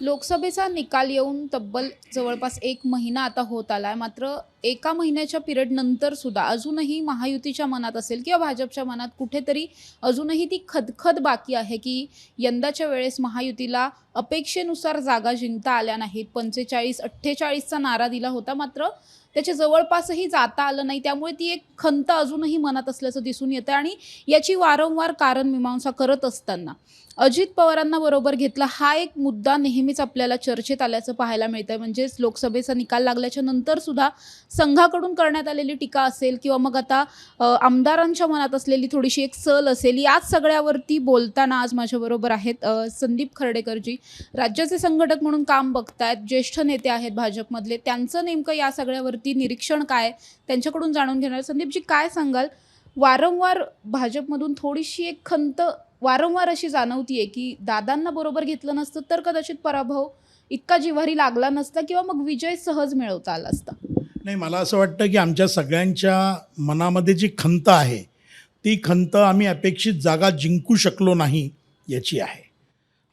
लोकसभेचा निकाल येऊन तब्बल जवळपास एक महिना आता होत आला आहे मात्र एका महिन्याच्या पिरियड नंतर सुद्धा अजूनही महायुतीच्या मनात असेल किंवा भाजपच्या मनात कुठेतरी अजूनही ती खदखद बाकी आहे की यंदाच्या वेळेस महायुतीला अपेक्षेनुसार जागा जिंकता आल्या नाहीत. पंचेचाळीस अठ्ठेचाळीसचा नारा दिला होता. मात्र त्याच्या जवळपासही जाता आलं नाही. त्यामुळे ती एक खंत अजूनही मनात असल्याचं दिसून येतं आणि याची वारंवार कारण मीमांसा करत असताना. अजित पवारांना बरोबर घेतला. हा एक मुद्दा नेहमीच आपल्याला चर्चेत आल्याचं पाहायला मिळतं म्हणजेच लोकसभेचा निकाल लागल्याच्या नंतर सुद्धा संघाकडून करण्यात आलेली टीका असेल किंवा मग आता आमदारांच्या मनात असलेली थोडीशी एक सल असेल याच सगळ्यावरती बोलताना आज माझ्याबरोबर आहेत संदीप खर्डेकरजी. राज्याचे संघटक म्हणून काम बघतायत ज्येष्ठ नेते आहेत भाजपमधले. त्यांचं नेमकं या सगळ्यावरती निरीक्षण काय? त्यांच्याकडून जाणून घेणार. संदीपजी काय सांगाल? वारंवार भाजपमधून थोडीशी एक खंत वारंवार अशी जाणवतीये की दादांना बरोबर घेतलं नसतं तर कदाचित पराभव इतका जिव्हारी लागला नसता किंवा मग विजय सहज मिळवता आला असता. नाही मला असं वाटतं की आमच्या सगळ्यांच्या मनामध्ये जी खंत आहे ती खंत आम्ही अपेक्षित जागा जिंकू शकलो नाही याची आहे.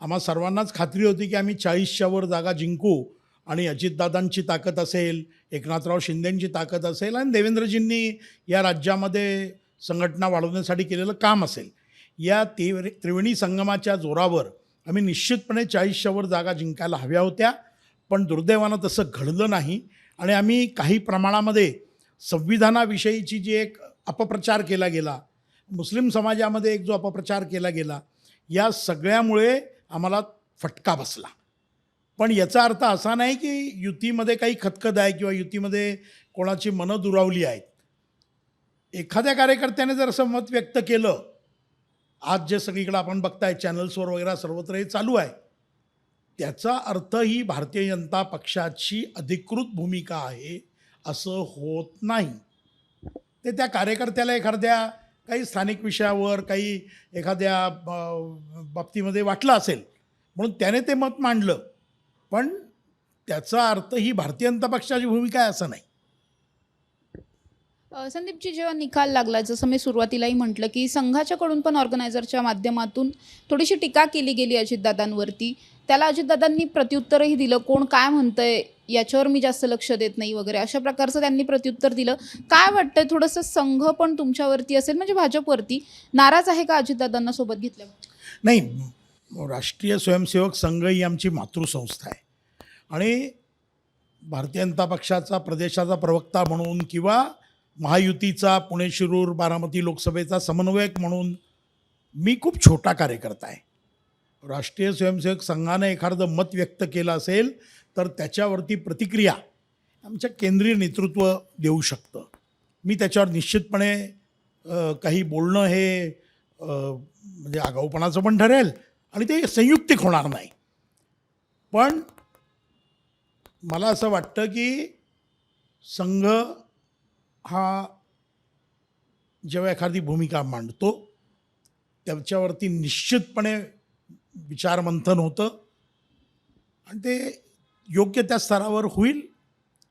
आम्हा सर्वांनाच खात्री होती की आम्ही चाळीसच्या वर जागा जिंकू आणि अजितदादांची ताकद असेल एकनाथराव शिंदेंची ताकद असेल आणि देवेंद्रजींनी या राज्यामध्ये संघटना वाढवण्यासाठी केलेलं काम असेल. या त्रिवे त्रिवेणी संगमाच्या जोरावर आम्ही निश्चितपणे चाळीसच्यावर जागा जिंकायला हव्या होत्या. पण दुर्दैवानं तसं घडलं नाही आणि आम्ही काही प्रमाणामध्ये संविधानाविषयीची जी एक अपप्रचार केला गेला मुस्लिम समाजामध्ये एक जो अपप्रचार केला गेला या सगळ्यामुळे आम्हाला फटका बसला. पण याचा अर्थ असा नाही की युतीमध्ये काही खतखत आहे किंवा युतीमध्ये कोणाची मनं दुरावली आहेत. एखाद्या कार्यकर्त्याने जर असं मत व्यक्त केलं आज जे सगळीकडे आपण बघताय चॅनल्सवर वगैरे सर्वत्र हे चालू आहे. त्याचा अर्थ ही भारतीय जनता पक्षाची अधिकृत भूमिका आहे असं होत नाही. ते त्या कार्यकर्त्याला एखाद्या काही स्थानिक विषयावर काही एखाद्या बाबतीमध्ये वाटलं असेल म्हणून त्याने ते मत मांडलं. पण त्याचा अर्थ ही भारतीय जनता पक्षाची भूमिका आहे असं नाही. संदीपजी जेव्हा निकाल लागला जसं मी सुरुवातीलाही म्हटलं की संघाच्याकडून पण ऑर्गनायझरच्या माध्यमातून थोडीशी टीका केली गेली अजितदादांवरती. त्याला अजितदादांनी प्रत्युत्तरही दिलं. कोण काय म्हणतंय याच्यावर मी जास्त लक्ष देत नाही वगैरे. अशा प्रकारचं त्यांनी प्रत्युत्तर दिलं. काय वाटतंय थोडंसं संघ पण तुमच्यावरती असेल म्हणजे भाजपवरती नाराज आहे का अजितदादांना सोबत घेतल्या नाही राष्ट्रीय स्वयंसेवक संघ ही आमची मातृसंस्था आहे. आणि भारतीय जनता पक्षाचा प्रदेशाचा प्रवक्ता म्हणून किंवा महायुतीचा पुणे शिरूर बारामती लोकसभेचा समन्वयक म्हणून मी खूप छोटा कार्यकर्ता आहे. राष्ट्रीय स्वयंसेवक संघानं एखादं मत व्यक्त केलं असेल तर त्याच्यावरती प्रतिक्रिया आमच्या केंद्रीय नेतृत्व देऊ शकतं. मी त्याच्यावर निश्चितपणे काही बोलणं हे म्हणजे आगाऊपणाचं पण ठरेल आणि ते संयुक्तिक होणार नाही. पण मला असं वाटतं की संघ हा जेव्हा एखादी भूमिका मांडतो त्याच्यावरती निश्चितपणे विचारमंथन होतं. आणि ते योग्य त्या स्तरावर होईल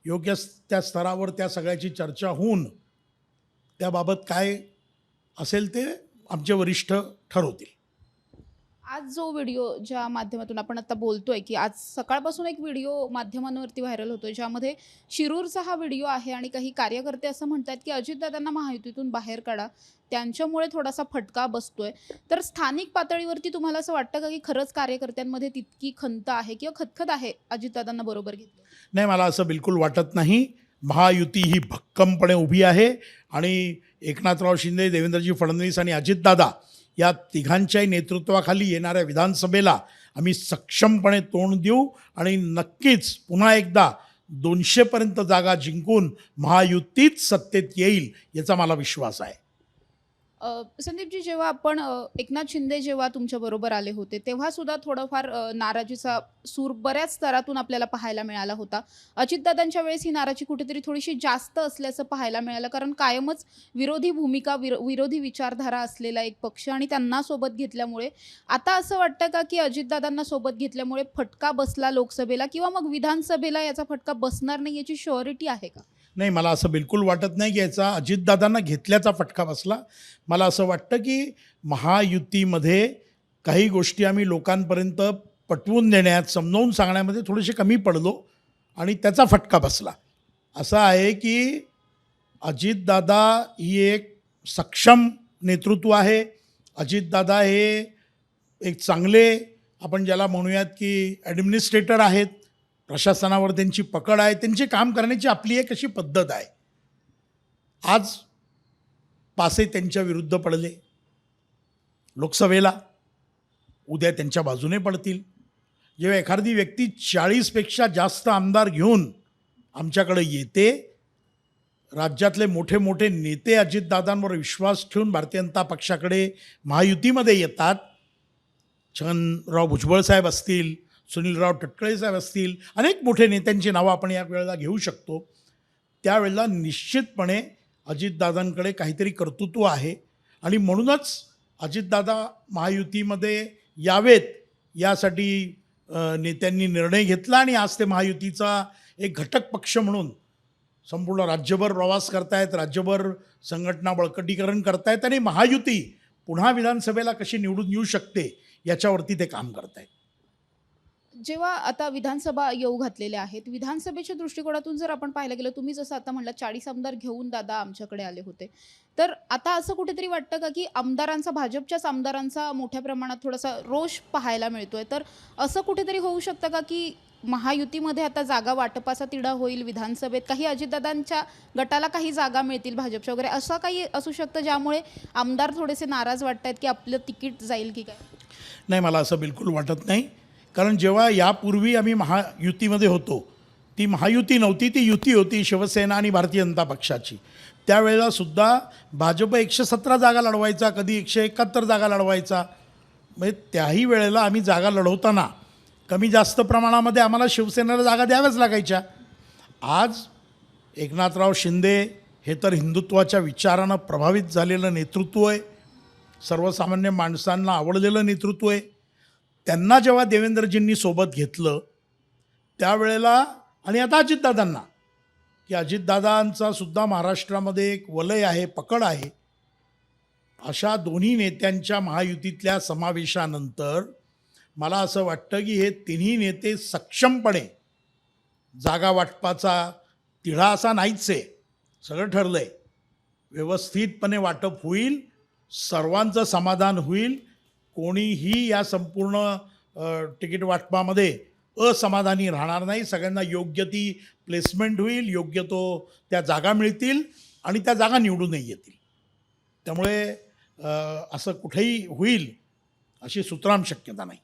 योग्य त्या स्तरावर त्या सगळ्याची चर्चा होऊन त्याबाबत काय असेल ते आमचे वरिष्ठ ठरवतील. आज जो व्हिडिओ ज्या माध्यमातून आपण आता बोलतोय की आज सकाळपासून एक व्हिडिओ माध्यमांवरती व्हायरल होतोय ज्यामध्ये शिरूरचा हा व्हिडिओ आहे आणि काही कार्यकर्ते असं म्हणतात की अजितदादांना महायुतीतून बाहेर काढा. त्यांच्यामुळे थोडासा फटका बसतोय. तर स्थानिक पातळीवरती तुम्हाला असं वाटतं का की खरंच कार्यकर्त्यांमध्ये तितकी खंत आहे किंवा खतखत आहे अजितदादांना बरोबर घेतलं? नाही मला असं बिलकुल वाटत नाही. महायुती ही भक्कमपणे उभी आहे आणि एकनाथराव शिंदे देवेंद्रजी फडणवीस आणि अजितदादा या तिघांच्याही नेतृत्वाखाली येणाऱ्या विधानसभेला आम्ही सक्षमपणे तोंड देऊ आणि नक्कीच पुन्हा एकदा दोनशेपर्यंत जागा जिंकून महायुतीच सत्तेत येईल याचा मला विश्वास आहे. संदीपजी जेव्हा आपण एकनाथ शिंदे जेव्हा तुमच्या बरोबर आले होते तेव्हा सुद्धा थोडंफार नाराजीचा सूर बऱ्याच स्तरातून आपल्याला पाहायला मिळाला होता. अजितदादांच्या वेळेस ही नाराजी कुठेतरी थोडीशी जास्त असल्याचं पाहायला मिळालं कारण कायमच विरोधी भूमिका विरो विरोधी विचारधारा असलेला एक पक्ष आणि त्यांना सोबत घेतल्यामुळे आता असं वाटतं का की अजितदादांना सोबत घेतल्यामुळे फटका बसला लोकसभेला किंवा मग विधानसभेला याचा फटका बसणार नाही याची शुअरिटी आहे का? नाही मला असं बिलकुल वाटत नाही की याचा अजितदादांना घेतल्याचा फटका बसला. मला असं वाटतं की महायुतीमध्ये काही गोष्टी आम्ही लोकांपर्यंत पटवून देण्यात समजावून सांगण्यामध्ये थोडेसे कमी पडलो आणि त्याचा फटका बसला. असं आहे की अजितदादा ही एक सक्षम नेतृत्व आहे. अजितदादा हे एक चांगले आपण ज्याला म्हणूयात की ॲडमिनिस्ट्रेटर आहेत प्रशासनावर त्यांची पकड आहे त्यांचे काम करण्याची आपली एक अशी पद्धत आहे. आज पासे त्यांच्या विरुद्ध पडले. लोकसभेला उद्या त्यांच्या बाजूने पडतील. जेव्हा एखादी व्यक्ती चाळीसपेक्षा जास्त आमदार घेऊन आमच्याकडे येते राज्यातले मोठे मोठे नेते अजितदादांवर विश्वास ठेवून भारतीय जनता पक्षाकडे महायुतीमध्ये येतात छगनराव भुजबळ साहेब असतील सुनीलराव टटकळे साहेब असतील अनेक मोठे नेत्यांची नावं आपण या वेळेला घेऊ शकतो. त्यावेळेला निश्चितपणे अजितदादांकडे काहीतरी कर्तृत्व आहे. आणि म्हणूनच अजितदादा महायुतीमध्ये यावेत यासाठी नेत्यांनी निर्णय घेतला आणि आज ते महायुतीचा एक घटक पक्ष म्हणून संपूर्ण राज्यभर प्रवास करतायत राज्यभर संघटना बळकटीकरण करतायत आणि महायुती पुन्हा विधानसभेला कशी निवडून येऊ शकते याच्यावरती ते काम करतायत. जेव्हा आता विधानसभा येऊ घातलेल्या आहेत विधानसभेच्या दृष्टिकोनातून जर आपण पाहायला गेलं तुम्ही जसं आता म्हणला चाळीस आमदार घेऊन दादा आमच्याकडे आले होते. तर आता असं कुठेतरी वाटतं का की आमदारांचा भाजपच्याच आमदारांचा मोठ्या प्रमाणात थोडासा रोष पाहायला मिळतोय? तर असं कुठेतरी होऊ शकतं का की महायुतीमध्ये आता जागा वाटपाचा तिढा होईल विधानसभेत काही अजितदादांच्या गटाला काही जागा मिळतील भाजपच्या वगैरे असं काही असू शकतं ज्यामुळे आमदार थोडेसे नाराज वाटत आहेत की आपलं तिकीट जाईल की काय? नाही मला असं बिलकुल वाटत नाही. कारण जेव्हा यापूर्वी आम्ही महायुतीमध्ये होतो ती महायुती नव्हती ती युती होती शिवसेना आणि भारतीय जनता पक्षाची. त्यावेळेला सुद्धा भाजप एकशे सतरा जागा लढवायचा कधी एकशे एकाहत्तर जागा लढवायचा. म्हणजे त्याही वेळेला आम्ही जागा लढवताना कमी जास्त प्रमाणामध्ये आम्हाला शिवसेनेला जागा द्याव्याच लागायच्या. आज एकनाथराव शिंदे हे तर हिंदुत्वाच्या विचारानं प्रभावित झालेलं नेतृत्व आहे. सर्वसामान्य माणसांना आवडलेलं नेतृत्व आहे. त्यांना जेव्हा देवेंद्रजींनी सोबत घेतलं त्यावेळेला आणि आता अजितदादांना की अजितदादांचा सुद्धा महाराष्ट्रामध्ये एक वलय आहे पकड आहे अशा दोन्ही नेत्यांच्या महायुतीतल्या समावेशानंतर मला असं वाटतं की हे तिन्ही नेते सक्षमपणे जागा वाटपाचा तिढा असा नाहीच आहे. सगळं ठरलं आहे व्यवस्थितपणे वाटप होईल सर्वांचं समाधान होईल कोणीही या संपूर्ण तिकीट वाटपामध्ये असमाधानी राहणार नाही. सगळ्यांना योग्य ती प्लेसमेंट होईल योग्य तो त्या जागा मिळतील आणि त्या जागा निवडूनही येतील. त्यामुळे असं कुठेही होईल अशी सुतराम शक्यता नाही.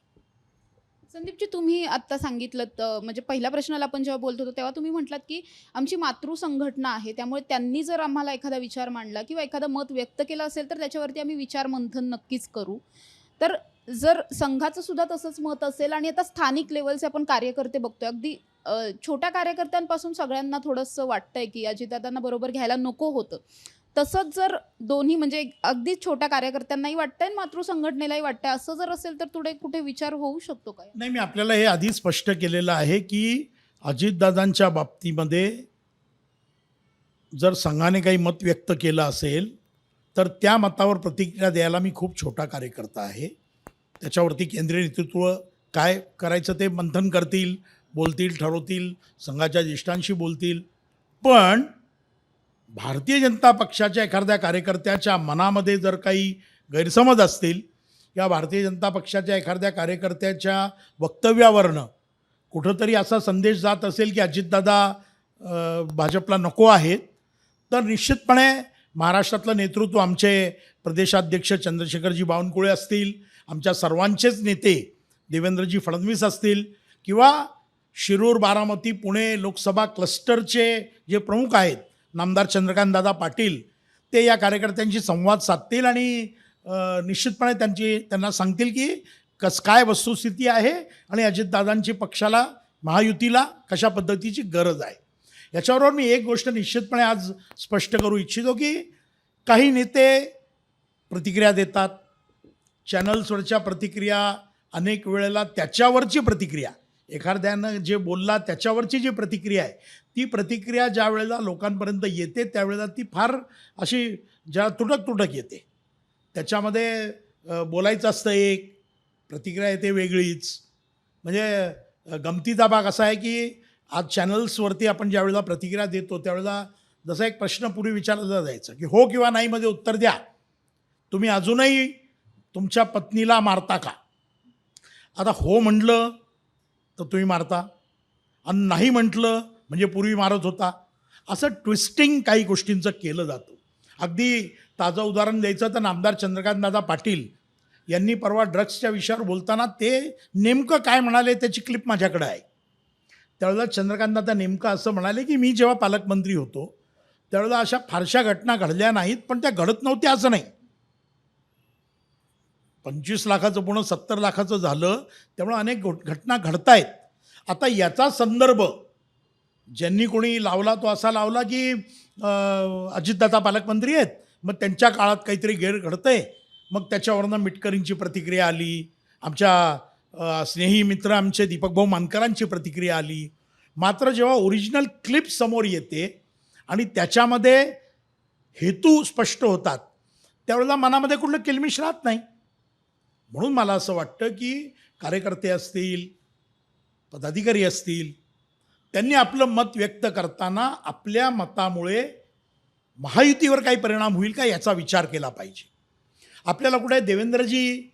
संदीपजी तुम्ही आत्ता सांगितलं तर म्हणजे पहिल्या प्रश्नाला आपण जेव्हा बोलत होतो तेव्हा तुम्ही म्हटलात की आमची मातृ संघटना आहे त्यामुळे त्यांनी जर आम्हाला एखादा विचार मांडला किंवा एखादं मत व्यक्त केलं असेल तर त्याच्यावरती आम्ही विचार मंथन नक्कीच करू. तर जर संघाचं सुद्धा तसंच मत असेल आणि आता स्थानिक लेवलचे आपण कार्यकर्ते बघतोय अगदी छोट्या कार्यकर्त्यांपासून सगळ्यांना थोडंसं वाटतंय की अजितदादांना बरोबर घ्यायला नको होतं. तसंच जर दोन्ही म्हणजे अगदी छोट्या कार्यकर्त्यांनाही वाटतंय आणि मातृ संघटनेलाही वाटतंय असं जर असेल तर थोडे कुठे विचार होऊ शकतो काय? नाही मी आपल्याला हे आधी स्पष्ट केलेलं आहे की अजितदादांच्या बाबतीमध्ये जर संघाने काही मत व्यक्त केलं असेल तर त्या मतावर प्रतिक्रिया द्यायला मी खूप छोटा कार्यकर्ता आहे. त्याच्यावरती केंद्रीय नेतृत्व काय करायचं ते मंथन करतील बोलतील ठरवतील संघाच्या ज्येष्ठांशी बोलतील. पण भारतीय जनता पक्षाच्या एखाद्या कार्यकर्त्याच्या मनामध्ये जर काही गैरसमज असतील या भारतीय जनता पक्षाच्या एखाद्या कार्यकर्त्याच्या वक्तव्यावरनं कुठंतरी असा संदेश जात असेल की अजितदादा भाजपला नको आहेत. तर निश्चितपणे महाराष्ट्रातलं नेतृत्व आमचे प्रदेशाध्यक्ष चंद्रशेखरजी बावनकुळे असतील आमच्या सर्वांचेच नेते देवेंद्रजी फडणवीस असतील किंवा शिरूर बारामती पुणे लोकसभा क्लस्टरचे जे प्रमुख आहेत नामदार चंद्रकांतदादा पाटील ते या कार्यकर्त्यांशी संवाद साधतील आणि निश्चितपणे त्यांची त्यांना सांगतील की कस काय वस्तुस्थिती आहे आणि अजितदादांची पक्षाला महायुतीला कशा पद्धतीची गरज आहे. याच्याबरोबर मी एक गोष्ट निश्चितपणे आज स्पष्ट करू इच्छितो की काही नेते प्रतिक्रिया देतात. चॅनल्सवरच्या प्रतिक्रिया अनेक वेळेला त्याच्यावरची प्रतिक्रिया. एखाद्यानं जे बोलला त्याच्यावरची जी प्रतिक्रिया आहे ती प्रतिक्रिया ज्या वेळेला लोकांपर्यंत येते त्यावेळेला ती फार अशी ज्या तुटक तुटक येते. त्याच्यामध्ये बोलायचं असतं एक प्रतिक्रिया येते वेगळीच. म्हणजे गमतीचा भाग असा आहे की आज चॅनल्सवरती आपण ज्यावेळेला प्रतिक्रिया देतो त्यावेळेला जसा एक प्रश्न पूर्वी विचारला जायचा की हो किंवा नाहीमध्ये उत्तर द्या. तुम्ही अजूनही तुमच्या पत्नीला मारता का? आता हो म्हटलं तर तुम्ही मारता आणि नाही म्हटलं म्हणजे पूर्वी मारत होता. असं ट्विस्टिंग काही गोष्टींचं केलं जातं. अगदी ताजं उदाहरण द्यायचं तर नामदार चंद्रकांतदादा पाटील यांनी परवा ड्रग्सच्या विषयावर बोलताना ते नेमकं काय म्हणाले त्याची क्लिप माझ्याकडे आहे. त्यावेळेला चंद्रकांतदादा नेमकं असं म्हणाले की मी जेव्हा पालकमंत्री होतो त्यावेळेला अशा फारशा घटना घडल्या नाहीत पण त्या घडत नव्हत्या असं नाही. पंचवीस लाखाचं पूर्ण सत्तर लाखाचं झालं त्यामुळे अनेक घटना घडतायत. आता याचा संदर्भ ज्यांनी कोणी लावला तो असा लावला की अजितदादा पालकमंत्री आहेत मग त्यांच्या काळात काहीतरी गैर घडतंय मग त्याच्यावरनं मिटकरींची प्रतिक्रिया आली आमच्या स्नेही मित्र आमचे दीपकभाऊ मानकरांची प्रतिक्रिया आली. मात्र जेव्हा ओरिजिनल क्लिप समोर येते आणि त्याच्यामध्ये हेतू स्पष्ट होतात त्यावेळेला मनामध्ये कुठलं किलमिश राहत नाही. म्हणून मला असं वाटतं की कार्यकर्ते असतील पदाधिकारी असतील त्यांनी आपलं मत व्यक्त करताना आपल्या मतामुळे महायुतीवर काही परिणाम होईल का याचा विचार केला पाहिजे. आपल्याला कुठे देवेंद्रजी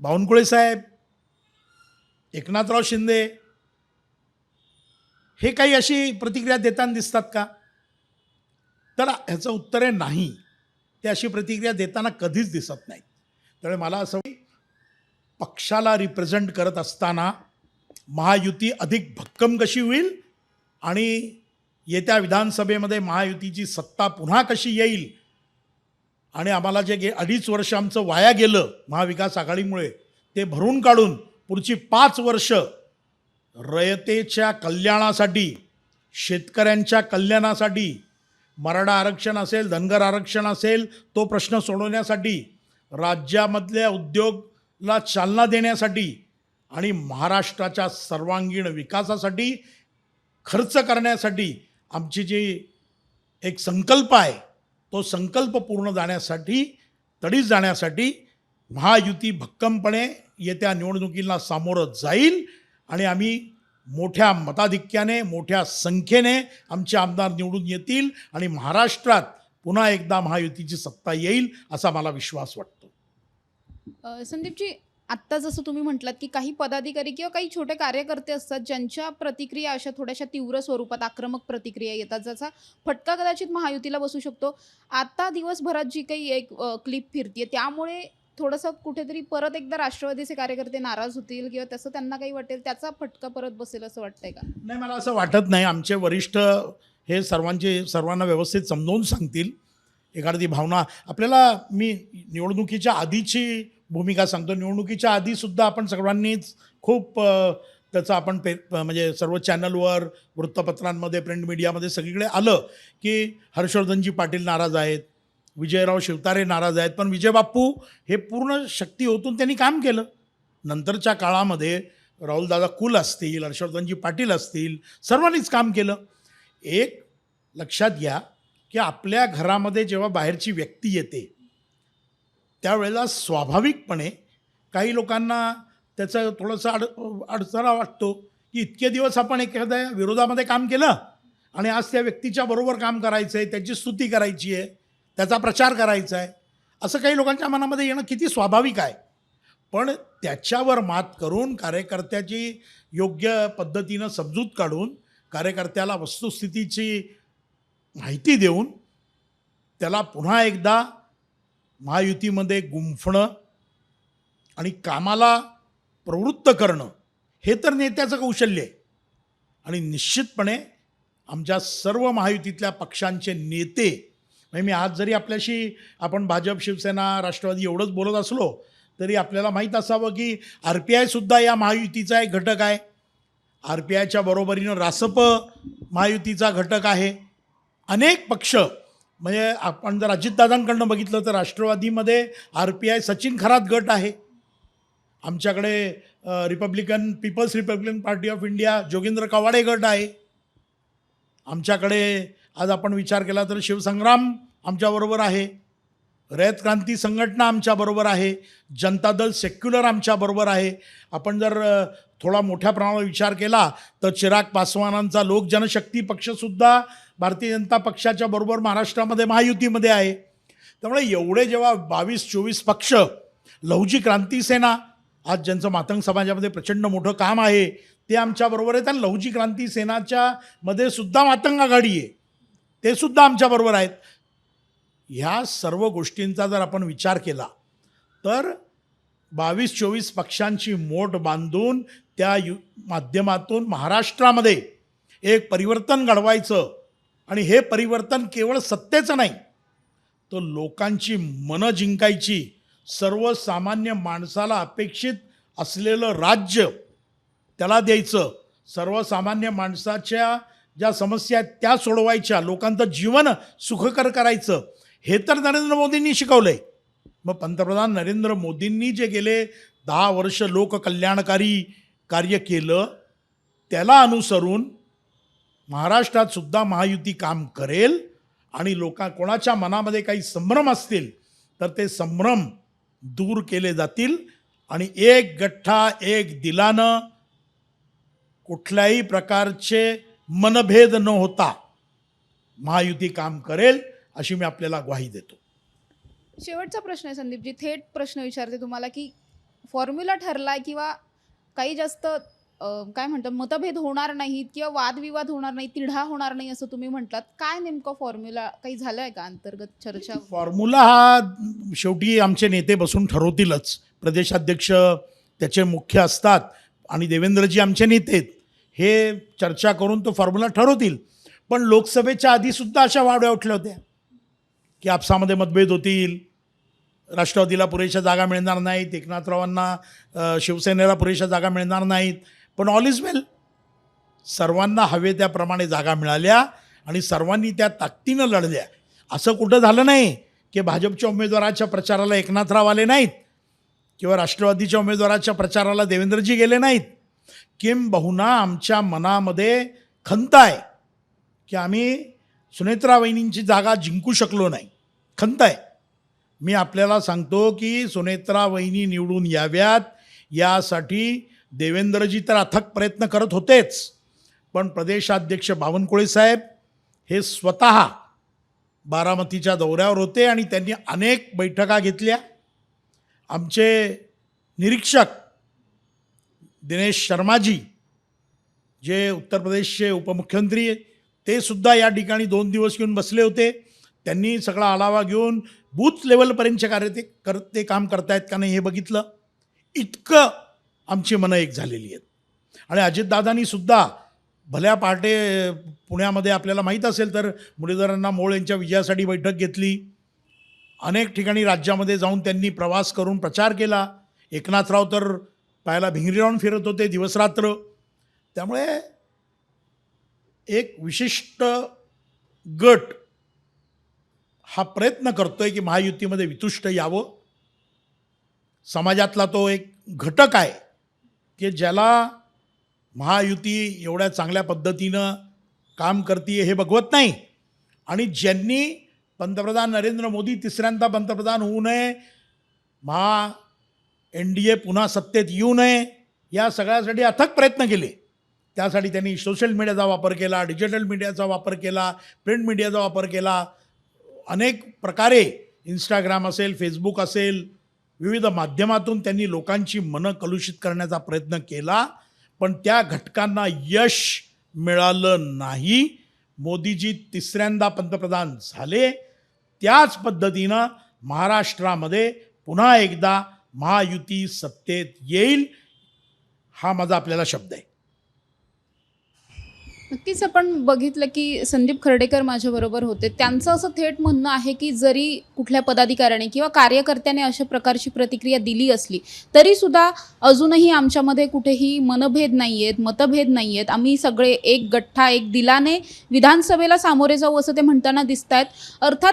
बावनकुळे साहेब एकनाथराव शिंदे हे काही अशी प्रतिक्रिया देताना दिसतात का? तर ह्याचं उत्तर आहे नाही. ते अशी प्रतिक्रिया देताना कधीच दिसत नाहीत. त्यामुळे मला असं पक्षाला रिप्रेझेंट करत असताना महायुती अधिक भक्कम कशी होईल आणि येत्या विधानसभेमध्ये महायुतीची सत्ता पुन्हा कशी येईल आणि आम्हाला जे गे अडीच वर्ष आमचं वाया गेलं महाविकास आघाडीमुळे ते भरून काढून पुढची पाच वर्ष रयतेच्या कल्याणासाठी शेतकऱ्यांच्या कल्याणासाठी मराठा आरक्षण असेल धनगर आरक्षण असेल तो प्रश्न सोडवण्यासाठी राज्यामधल्या उद्योगला चालना देण्यासाठी आणि महाराष्ट्राच्या सर्वांगीण विकासासाठी खर्च करण्यासाठी आमची जी एक संकल्प आहे तो संकल्प पूर्ण जाण्यासाठी तडीच जाण्यासाठी महायुती भक्कमपणे येत्या निवडणुकीला सामोरं जाईल आणि आम्ही मोठ्या मताधिक्याने मोठ्या संख्येने आमचे आमदार निवडून येतील आणि महाराष्ट्रात पुन्हा एकदा महायुतीची सत्ता येईल असा मला विश्वास वाटतो. संदीपजी आत्ता जसं तुम्ही म्हटलात की काही पदाधिकारी किंवा काही छोटे कार्यकर्ते असतात ज्यांच्या प्रतिक्रिया अशा थोड्याशा तीव्र स्वरूपात आक्रमक प्रतिक्रिया येतात. ज्याचा फटका कदाचित महायुतीला बसू शकतो. आता दिवसभरात जी काही एक क्लिप फिरतीये त्यामुळे थोडंसं कुठेतरी परत एकदा राष्ट्रवादीचे कार्यकर्ते नाराज होतील किंवा तसं त्यांना काही वाटेल त्याचा फटका परत बसेल असं वाटतंय का? नाही मला असं वाटत नाही. आमचे वरिष्ठ हे सर्वांचे सर्वांना व्यवस्थित समजावून सांगतील. एखादी भावना आपल्याला मी निवडणुकीच्या आधीची भूमिका सांगतो. निवडणुकीच्या आधीसुद्धा आपण सर्वांनीच खूप त्याचं आपण पे म्हणजे सर्व चॅनलवर वृत्तपत्रांमध्ये प्रिंट मीडियामध्ये सगळीकडे आलं की हर्षवर्धनजी पाटील नाराज आहेत. विजयराव शिवतारे नाराज आहेत. पण विजय बाप्पू हे पूर्ण शक्ती होतून त्यांनी काम केलं. नंतरच्या काळामध्ये राहुलदादा कुल असतील हर्षवर्धनजी पाटील असतील सर्वांनीच काम केलं. एक लक्षात घ्या की आपल्या घरामध्ये जेव्हा बाहेरची व्यक्ती येते त्यावेळेला स्वाभाविकपणे काही लोकांना त्याचं थोडंसं अड अडचणा वाटतो की इतके दिवस आपण एखाद्या विरोधामध्ये काम केलं आणि आज त्या व्यक्तीच्या बरोबर काम करायचं आहे त्याची स्तुती करायची आहे. त्याचा प्रचार करायचा आहे. असं काही लोकांच्या मनामध्ये येणं किती स्वाभाविक आहे. पण त्याच्यावर मात करून कार्यकर्त्याची योग्य पद्धतीनं समजूत काढून कार्यकर्त्याला वस्तुस्थितीची माहिती देऊन त्याला पुन्हा एकदा महायुतीमध्ये गुंफणं आणि कामाला प्रवृत्त करणं हे तर नेत्याचं कौशल्य आहे. आणि निश्चितपणे आमच्या सर्व महायुतीतल्या पक्षांचे नेते म्हणजे मी आज जरी आपल्याशी आपण भाजप शिवसेना राष्ट्रवादी एवढंच बोलत असलो तरी आपल्याला माहीत असावं की आर पी आयसुद्धा या महायुतीचा एक घटक आहे. आर पी आयच्या बरोबरीनं रासप महायुतीचा घटक आहे. अनेक पक्ष म्हणजे आपण जर अजितदादांकडनं बघितलं तर राष्ट्रवादीमध्ये R P I Sachin Kharat गट आहे. आमच्याकडे Republican Peoples Republican Party of India Jogendra Kawade गट आहे. आमच्याकडे आज आपण विचार केला तर शिवसंग्राम आमच्याबरोबर आहे. रयत क्रांती संघटना आमच्याबरोबर आहे. जनता दल सेक्युलर आमच्याबरोबर आहे. आपण जर थोडा मोठ्या प्रमाणावर विचार केला तर चिराग पासवानांचा लोक जनशक्ती पक्षसुद्धा भारतीय जनता पक्षाच्या बरोबर महाराष्ट्रामध्ये महायुतीमध्ये आहे. त्यामुळे एवढे जेव्हा बावीस चोवीस पक्ष लहुजी क्रांती सेना आज ज्यांचं मातंग समाजामध्ये प्रचंड मोठं काम आहे ते आमच्याबरोबर आहेत. आणि लहुजी क्रांती सेनाच्या मध्ये सुद्धा मातंग आघाडी आहे. ते सुद्धा आमच्याबरोबर आहेत. ह्या सर्व गोष्टींचा जर आपण विचार केला तर बावीस चोवीस पक्षांची मोठ बांधून त्या यु माध्यमातून महाराष्ट्रामध्ये एक परिवर्तन घडवायचं आणि हे परिवर्तन केवळ सत्तेचं नाही तर लोकांची मनं जिंकायची सर्वसामान्य माणसाला अपेक्षित असलेलं राज्य त्याला द्यायचं सर्वसामान्य माणसाच्या ज्या समस्या आहेत त्या सोडवायच्या लोकांचं जीवन सुखकर करायचं हे तर नरेंद्र मोदींनी शिकवलं आहे मग पंतप्रधान नरेंद्र मोदींनी जे गेले दहा वर्ष लोककल्याणकारी कार्य केलं त्याला अनुसरून महाराष्ट्रात सुद्धा महायुती काम करेल आणि लोका कोणाच्या मनामध्ये काही संभ्रम असतील तर ते संभ्रम दूर केले जातील आणि एक गठ्ठा एक दिलानं कुठल्याही प्रकारचे मनभेद न होता महायुती काम करेल अशी मी आपल्याला ग्वाही देतो. शेवटचा प्रश्न आहे संदीपजी. थेट प्रश्न विचारते तुम्हाला की फॉर्म्युला ठरलाय किंवा काही जास्त काय म्हणतात मतभेद होणार नाहीत किंवा वादविवाद होणार नाही तिढा होणार नाही असं तुम्ही म्हटलात काय नेमकं फॉर्म्युला काही झालंय का अंतर्गत चर्चा? फॉर्म्युला हा शेवटी आमचे नेते बसून ठरवतीलच. प्रदेशाध्यक्ष त्याचे मुख्य असतात आणि देवेंद्रजी आमचे नेते आहेत. हे चर्चा करून तो फॉर्म्युला ठरवतील. पण लोकसभेच्या आधीसुद्धा अशा वाड्या उठल्या होत्या. की आपसामध्ये मतभेद होतील. राष्ट्रवादीला पुरेशा जागा मिळणार नाहीत. एकनाथरावांना शिवसेनेला पुरेशा जागा मिळणार नाहीत. पण ऑल इज वेल सर्वांना हवे त्याप्रमाणे जागा मिळाल्या आणि सर्वांनी त्या ताकदीनं लढल्या. असं कुठं झालं नाही की भाजपच्या उमेदवाराच्या प्रचाराला एकनाथराव आले नाहीत किंवा राष्ट्रवादीच्या उमेदवाराच्या प्रचाराला देवेंद्रजी गेले नाहीत. किंबहुना आमच्या मनामध्ये खंत आहे की आम्ही सुनेत्रा वहिनींची जागा जिंकू शकलो नाही. खंत आहे. मी आपल्याला सांगतो की सुनेत्रा वहिनी निवडून याव्यात यासाठी देवेंद्रजी तर अथक प्रयत्न करत होतेच. पण प्रदेशाध्यक्ष बावनकुळे साहेब हे स्वतः बारामतीच्या दौऱ्यावर होते आणि त्यांनी अनेक बैठका घेतल्या. आमचे निरीक्षक दिनेश शर्माजी जे उत्तर प्रदेशचे उपमुख्यमंत्री ते सुद्धा या ठिकाणी दोन दिवस येऊन बसले होते. त्यांनी सगळा आढावा घेऊन बूथ लेवलपर्यंतचे कार्य ते कर ते काम करतायत का नाही हे बघितलं. इतकं आमची मनं एक झालेली आहेत. आणि अजितदादांनी सुद्धा भल्या पहाटे पुण्यामध्ये आपल्याला माहीत असेल तर मुरलीधरांना मोळ यांच्या विजयासाठी बैठक घेतली. अनेक ठिकाणी राज्यामध्ये जाऊन त्यांनी प्रवास करून प्रचार केला. एकनाथराव तर पायाला भिंगरी लावून फिरत होते दिवसरात्र. त्यामुळे एक विशिष्ट गट हा प्रयत्न करतोय की महायुतीमध्ये वितुष्ट यावं. समाजातला तो एक घटक आहे की ज्याला महायुती एवढ्या चांगल्या पद्धतीनं काम करते हे बघवत नाही. आणि ज्यांनी पंतप्रधान नरेंद्र मोदी तिसऱ्यांदा पंतप्रधान होऊ नये महा एन डी ए पुन्हा सत्तेत येऊ नये या सगळ्यासाठी अथक प्रयत्न केले. त्यासाठी त्यांनी सोशल मीडियाचा वापर केला डिजिटल मीडियाचा वापर केला प्रिंट मीडियाचा वापर केला. अनेक प्रकारे इंस्टाग्राम असेल फेसबुक असेल विविध माध्यमातून त्यांनी लोकांची मनं कलुषित करण्याचा प्रयत्न केला. पण त्या घटकांना यश मिळालं नाही. मोदीजी तिसऱ्यांदा पंतप्रधान झाले. त्याच पद्धतीनं महाराष्ट्रामध्ये पुन्हा एकदा महायुती सत्तेत येईल हा माझा आपल्याला शब्द आहे. नक्कीच आपण बघितलं की संदीप खर्डेकर माझ्याबरोबर होते. त्यांचं असं थेट म्हणणं आहे की जरी कुठल्या पदाधिकाऱ्याने किंवा कार्यकर्त्याने अशा प्रकारची प्रतिक्रिया दिली असली तरी सुद्धा अजूनही आमच्यामध्ये कुठेही मनभेद नाही आहेत मतभेद नाही आहेत आम्ही सगळे एक गठ्ठा एक दिलाने विधानसभेला सामोरे जाऊ असं ते म्हणताना दिसत आहेत अर्थात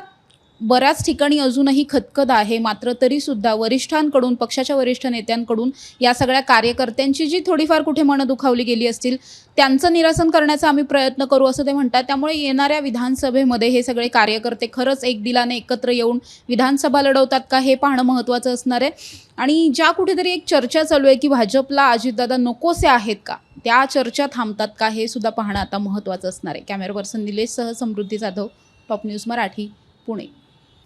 बऱ्याच ठिकाणी अजूनही खतखत आहे. मात्र तरीसुद्धा वरिष्ठांकडून पक्षाच्या वरिष्ठ नेत्यांकडून या सगळ्या कार्यकर्त्यांची जी थोडीफार कुठे मनं दुखावली गेली असतील त्यांचं निरसन करण्याचा आम्ही प्रयत्न करू असं ते म्हणतात. त्यामुळे येणाऱ्या विधानसभेमध्ये हे सगळे कार्यकर्ते खरंच एक दिलाने एकत्र येऊन विधानसभा लढवतात का हे पाहणं महत्त्वाचं असणार आहे. आणि ज्या कुठेतरी एक चर्चा चालू आहे की भाजपला अजितदादा नकोसे आहेत का? त्या चर्चा थांबतात का हे सुद्धा पाहणं आता महत्त्वाचं असणार आहे. Camera person निलेशसह Samruddhi Jadhav top news Marathi Pune.